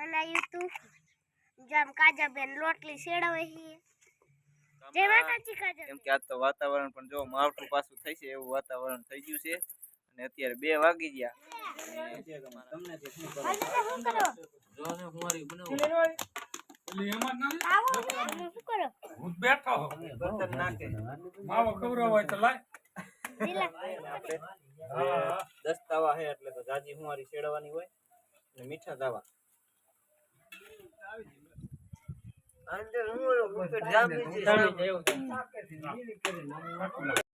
બનાવ્યું તું જેમ કાજાબેન રોટલી શેડવે છે જય માતાજી કાજા કેમ કે આજ તો વાતાવરણ પણ જો માવઠું પાછું થઈ છે એવું વાતાવરણ થઈ ગયું છે. અને અત્યારે બે વાગી ગયા. તમને જે શું કરો? જો ને હુંવારી બનાવો. હું બેઠો બર્તન નાખે. માવો તો લાય. દસ તાવા છે એટલે તો જાજી હુંવારી શેડવાની હોય. અને મીઠા તાવા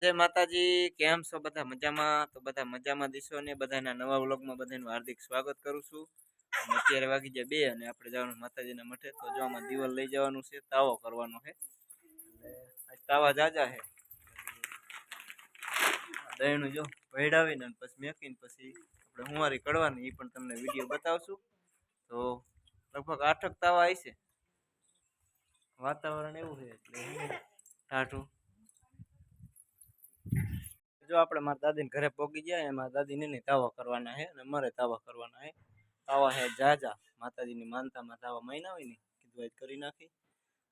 જય માતાજી કેમ છો બધા મજામાં? તો બધા મજામાં દિશો ને બધાના નવા વ્લોગમાં બધાનું હાર્દિક સ્વાગત કરું છું. અને અત્યારે વાગી જાય બે અને આપણે જવાનું માતાજીના મઠે. તો જો આમાં દિવાલ લઈ જવાનું છે તાવો કરવાનો છે. તાવા જાજા છે. દહીણું જો ભેડાવીને પછી મેકીને પછી આપણે હુંવારી કડવાની એ પણ તમને વીડિયો બતાવશું. તો લગભગ આઠક તાવા આવશે વાતાવરણ એવું છે એટલે ટાઢું. જો આપણે મારા દાદીને ઘરે પોગી ગયા એમાં દાદીને નહીં તાવા કરવાના છે અને મારે તાવા કરવાના છે. તાવા છે જાજા. માતાજીની માનતામાં તાવા મહિના હોય ને કીધું આજ કરી નાખી.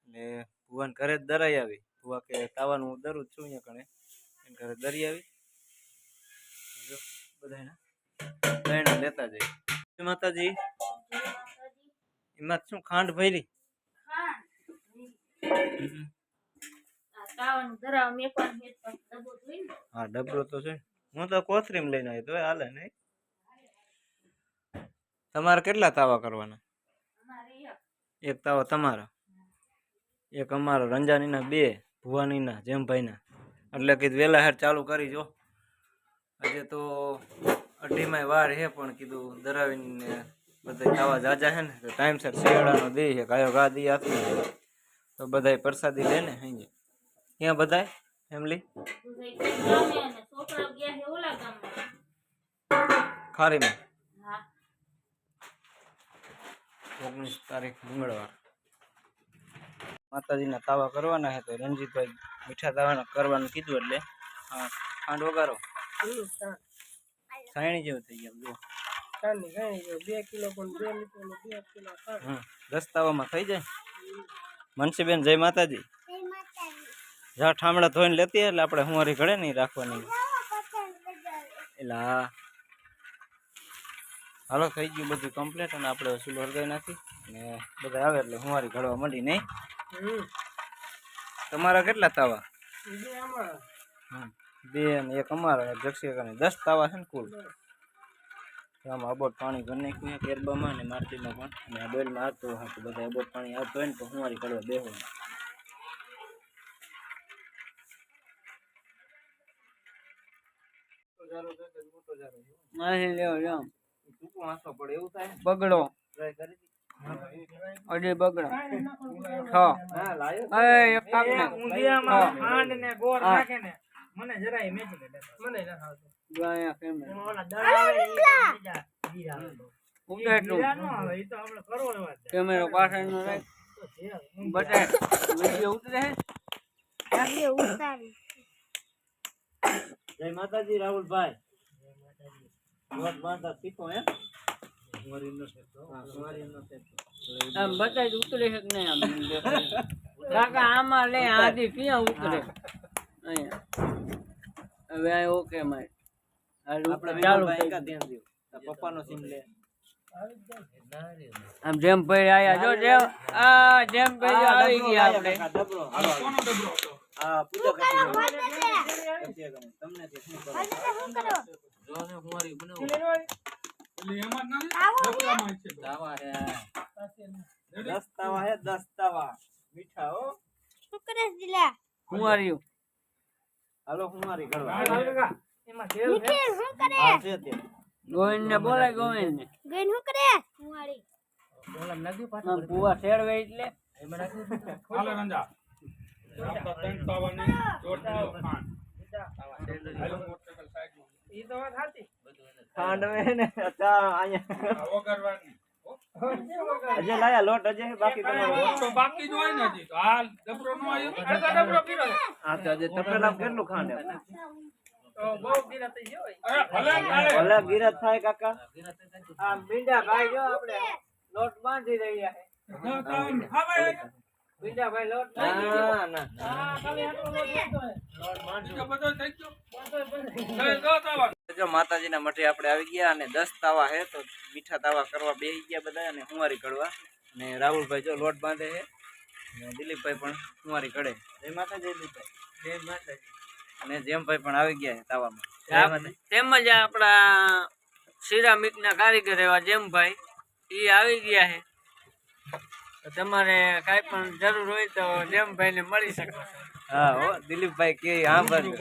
અને ભુવાન ઘરે જ દરાઈ આવી. ભુવા કે તાવાનું હું દરું છું અહીંયા કણે. એને ઘરે દરી આવી. બધાને દહીણા લેતા જઈ માતાજી, એમાં શું ખાંડ ભરી? હા ડબરો તો છે. હું તો કોથરીમ લઈને આવ્યો તો હાલે નહીં. તમારે કેટલા તાવા કરવાના? એક. એક તાવો તમારો. એક અમારો રંજાનીના બે ભુવાનીના જેમભાઈના. એટલે કીધું વહેલા હેર ચાલુ કરી જો. આજે તો અઢીમાંય વાર હે પણ કીધું દરાવીને બધા તાવા જાજા છે ને તો ટાઈમસર શિયાળાનો દે છે ગાયો ગા દી આપી તો બધાય પ્રસાદી લે ને અહીં ત્યાં બધાય? ફેમિલી? ખારી ખારીમાં? ઓગણીસ તારીખ મંગળવાર. માતાજીના તાવા કરવાના હે તો રણજીતભાઈ મીઠા તાવાના કરવાનું કીધું એટલે ખાંડ વગારો સાયણી જેવું થઈ ગયા જો બે કિલો પણ બે લીટર બે કિલો દસ તાવામાં થઈ જાય? મનસીબેન જય માતાજી. જા ઠામડા ધોઈને લેતી એટલે આપણે હુંવારી ઘડે નહીં રાખવાની. એટલે હા હાલો થઈ ગયું બધું કમ્પ્લીટ અને આપણે ચૂલો હળગાવી નાખી. અને બધા આવે એટલે હુંવારી ઘડવા માંડી નહીં. તમારા કેટલા તાવા. બે અને એક અમારા જક્ષી દસ તાવા છે ને કુલ? આમાં અબોટ પાણી ઘર નાખ્યું કેરબામાં અને મારતીમાં પણ. અને આ બેલમાં આવતું હોય તો બધા અબોટ પાણી આવતું હોય ને તો હું મારી કરવા બેહો. બગડો. અઢી બગડો. છ. એક ને મને જરાય મેચી મને ન કેમેરો. ને. કેમેરો પાછળનો રાખ તો છે. ઉતરે આજે ઉતારી જય માતાજી રાહુલભાઈ વાત બાંધતા શીખો એમ આમ બટાય ઉતરે છે કે નહીં આમ કાકા આમાં લે આધી ક્યાં ઉતરે અહીંયા હવે ઓકે મારે પપ્પાનો સિમ લે. આમ જેમ ભાઈ આયા જો જેમ આ જેમ ભાઈ આવી ગયા આપણે. હાલો, કોનો ડબરો હતો? હા, પૂજા કરતી રહો. કરતી રહો. તમને. તે શું કરો? શું કરો? એટલે એમાં જ નથી? ડબરામાં જ છે. દસ તાવા હે દસ તાવા મીઠા હો. શું કરે દિલા? કુંવારિયું હાલો હુંવારી કરવા એમાં? નિખિલ શું કરે? ગોવિંદ ને બોલાય ગોવિંદ ને ગઈ શું કરે? કુંવારી આમ પુવા શેરવે એટલે. હાલો, રંજા. આપણા ત્રણ તાવાની ચોટલીઓ ખાંડ. હાલો, મોટરસાઇકલ સાઈડમાં. ઈ તો વાત સાચી. ખાંડ વે ને ચા અહીંયા. આ વઘારવાની. અજય લાયા લોટ અજય બાકી તમારો. બાકી જ હોય ને હજી. તો હાલ ડબરો નો આવ્યો? ડબરો પીરો હા તો અજય તપેલા કેટલું ખાંડ હે? ભલે ગીરજ થાય કાકા. આ મીંડા ભાઈ જો આપણે લોટ બાંધી રહ્યા છે. ભાઈ લોટ ના ના. હા, ખાલી આટલો લોટ લીધો છે. લોટ બાંધી. બીજો બધો થઈ ગયો. બધો બંધ. જો જો તાવન જો માતાજીના મઠે આપણે આવી ગયા અને દસ તાવા હે તો મીઠા તાવા કરવા બેસી ગયા બધા અને હુંવારી કડવા અને રાહુલભાઈ જો લોટ બાંધે છે દિલીપભાઈ પણ હુંવારી કડે જય માતાજી દિલીપભાઈ. જય માતાજી. અને જેમ ભાઈ પણ આવી ગયા છે તાવામાં. તેમજ આપણા સિરામિક ના કારીગર એવા જેમભાઈ એ આવી ગયા છે. તમારે કઈ પણ જરૂર હોય તો જેમભાઈ ને મળી શકો હા હો દિલીપભાઈ કે હા ભાઈ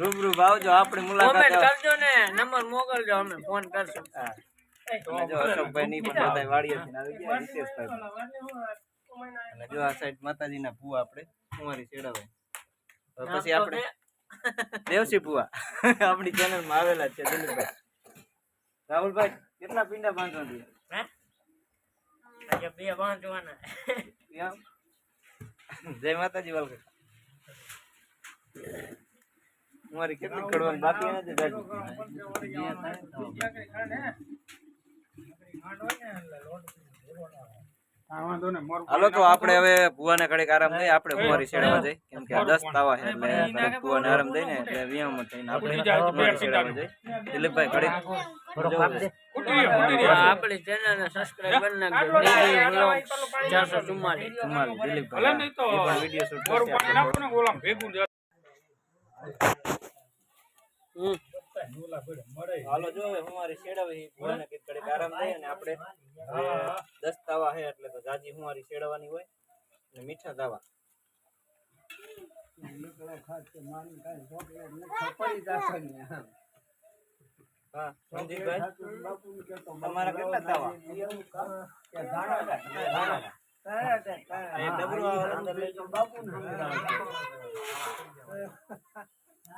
રૂબરૂ આવજો આપણી મુલાકાત કરજો ને નંબર મોકલજો અમે ફોન કરશું. હા. જો અશોકભાઈ ની પણ બધા વાડીએથી આવી ગયા હિતેશભાઈ. અને જો આ સાઈડ માતાજીના ભૂ આપણે કુંવારી ચેડાવે. પછી આપણે દેવસી ભુવા. આપણી ચેનલમાં આવેલા છે દિલીપભાઈ. રાહુલભાઈ કેટલા પીંડા બાંધવા દે? બે બાંધવાના. જય માતાજી વાલકે મારી કેટલી કડવાની બાકી નથી દાદી. હાલો તો આપણે હવે ભુવાને કડીક આરામ દઈએ. આપણે કુંવારી ચેડવા જઈએ. કેમ કે દસ તાવા છે એટલે ભુવાને આરામ એટલે વ્યાયામ થઈને આપણે ચેડવા દિલીપભાઈ કડીક ફૂટી ગયો, ફૂટી ગયો. આપણી ચેનલ ને સબસ્ક્રાઇબ કરી નાખજો. ચારસો ચુમ્માલીસ. ધમાલ દિલીપભાઈ. એ પણ વીડિયો શૂટ મોર કરશે ઓલા હાલો જો હવે આરામ અને આપણે એટલે તો જાજી હોય અને મીઠા રણજીતભાઈ તમારા કેટલા ડબરું આવે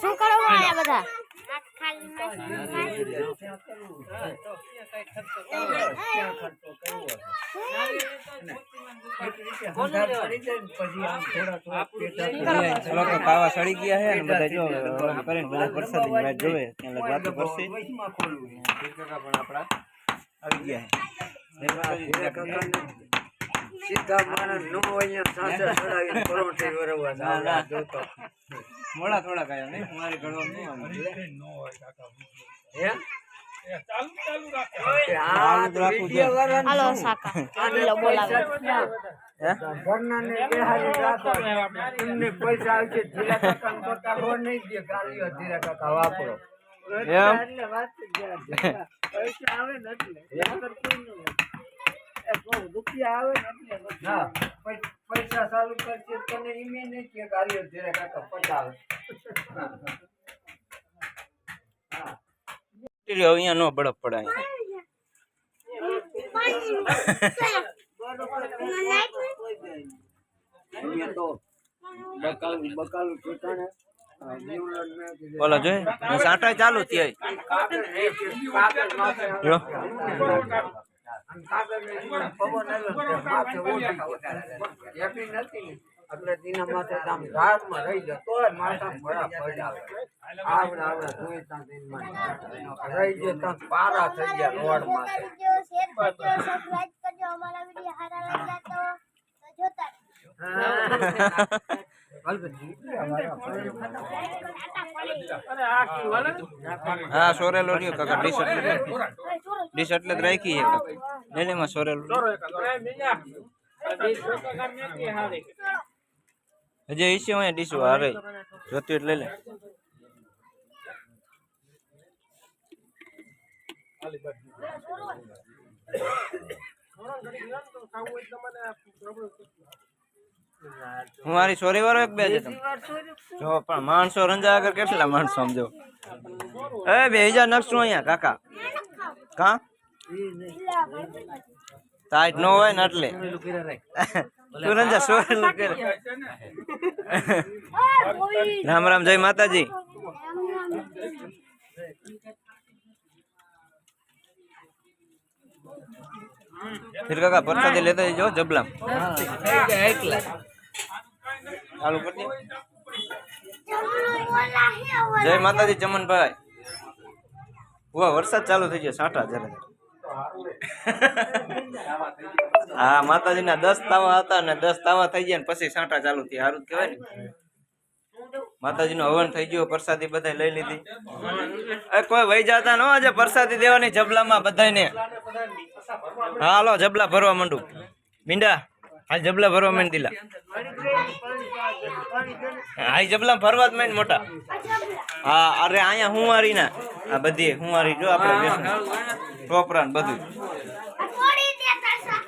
શું કરો આયા બધા? ચલો સડી ગયા છે. અને બધા જો કરીને બધા જોવે ત્યાં વાતો કરશે આવી ગયા સીધા માણસ નો અહીંયા સાસર ચડાવીને પરોઠે વરવા ના, ના. મોડા થોડા કયા નહીં? મારી ઘડવા નહીં. હોય કાકા. હે? પૈસા આવશે ધીરા નહીં દે ગાલીઓ ધીરા કાકા વાપરો. એમ? એટલે વાત આવે ને રૂપિયા આવે ને હા પૈસા ચાલુ કરશે તને ઈમે નહીં કે ગાલીઓ ધીરા કાકા પતાવે અહીંયા નો બળફ પડે અહીંયા. અહીંયા તો બકાલું બકાલું ઠેકાણે આ જીવડો ને બોલો જોઈ. સાંટા ચાલુ થયા. રહી જાય, તોય પારા થઈ ગયા રોડ હા, સોરેલો રહ્યો કાકા ડીશ એટલે ડીશ જ રાખી લઈ લે એમાં સોરેલો હજી ઈસ્યુ હોય ડીશ હારે જોતી એટલે લઈ લે હું મારી સોરી વાળો એક બે છે તમે જો પણ માણસો રંજા આગળ કેટલા માણસો સમજો એ બે હજાર નકશું અહીંયા કાકા કા તાજ નો હોય ને એટલે તું રંજા સોરેલું કરે રામ રામ જય માતાજી ફિર કાકા પ્રસાદી લેતા જજો જબલામ ચાલુ કરી દે. જય માતાજી ચમનભાઈ વાહ વરસાદ ચાલુ થઈ ગયો સાંટા જરા હા, માતાજીના દસ તાવા હતા ને દસ તાવા થઈ ગયા ને પછી સાંટા ચાલુ થયા. સારું કહેવાય ને. માતાજીનું હવન થઈ ગયું, પ્રસાદી બધા લઈ લીધી. કોઈ વહી જતા નો આજે પ્રસાદી દેવાની જબલામાં બધાને હાલો, જબલા ભરવા માંડું. મીંડા હા જબલા ભરવા માંડી દીલા. હા જબલા ભરવા જ માંડ મોટા. હા, અરે અહીંયા હુંવારી ના આ બધી હુંવારી જો આપણે ટોપરા બધું